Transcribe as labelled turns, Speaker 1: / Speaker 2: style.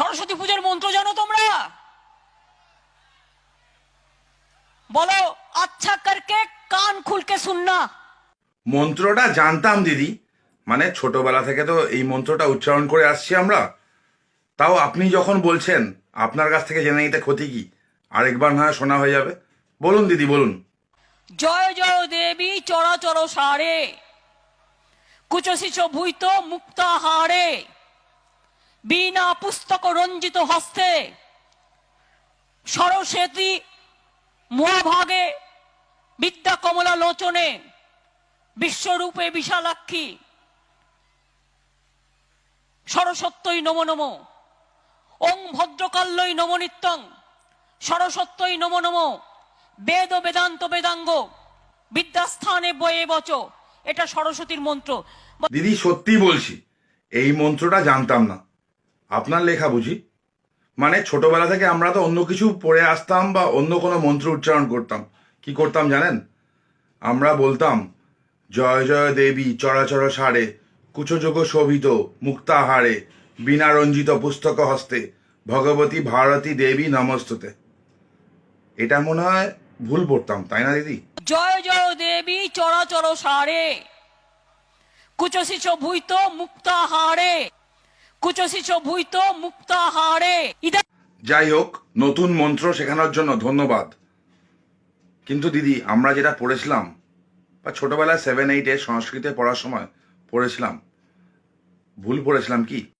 Speaker 1: সরস্বতী পুজোর মন্ত্র জানো তোমরা? বলো আচ্ছা করকে কান খুলকে শুননা।
Speaker 2: মন্ত্রটা জানতাম দিদি। মানে ছোটবেলা থেকে তো এই মন্ত্রটা উচ্চারণ করে আসছি আমরা। তাও আপনি যখন বলছেন আপনার কাছ থেকে জেনে নিতে ক্ষতি কি? আরেকবার না শোনা হয়ে যাবে। বলুন দিদি বলুন।
Speaker 1: জয় জয় দেবী চরাচর সারে। কুচশিচ ভূত মুক্তাহারে বিনা পুস্তক রঞ্জিত হস্তে সরস্বতী মহাভাগে বিদ্যা কমলা লোচনে বিশ্বরূপে বিশালাক্ষী সরস্বত্যই নম নম। ওং ভদ্রকাল্যই নম নিত্যং। সরস্বত্যই নম নম। বেদ বেদান্ত বেদাঙ্গ। বিদ্যাস্থানে বয়ে বচ। এটা সরস্বতীর মন্ত্র।
Speaker 2: দিদি সত্যি বলছি, এই মন্ত্রটা জানতাম না। আপনার লেখা বুঝি? মানে ছোটবেলা থেকে আমরা তো অন্য কিছু পড়ে আসতাম বা অন্য কোনো মন্ত্র উচ্চারণ করতাম। কি করতাম জানেন? আমরা বলতাম, জয় জয় দেবী চরাচর সারে কুচযোগ শোভিত মুক্তাহারে বিনা রঞ্জিত পুস্তক হস্তে, ভগবতী ভারতী দেবী নমস্ততে। এটা মনে হয় ভুল পড়তাম, তাই না দিদি?
Speaker 1: জয় জয় দেবী চরাচর সারে কুচশিচ ভূত মুক্তাহারে
Speaker 2: যাই হোক, নতুন মন্ত্র শেখানোর জন্য ধন্যবাদ। কিন্তু দিদি, আমরা যেটা পড়েছিলাম, বা ছোটবেলায় সেভেন এইটে সংস্কৃতে পড়ার সময় পড়েছিলাম, ভুল পড়েছিলাম কি?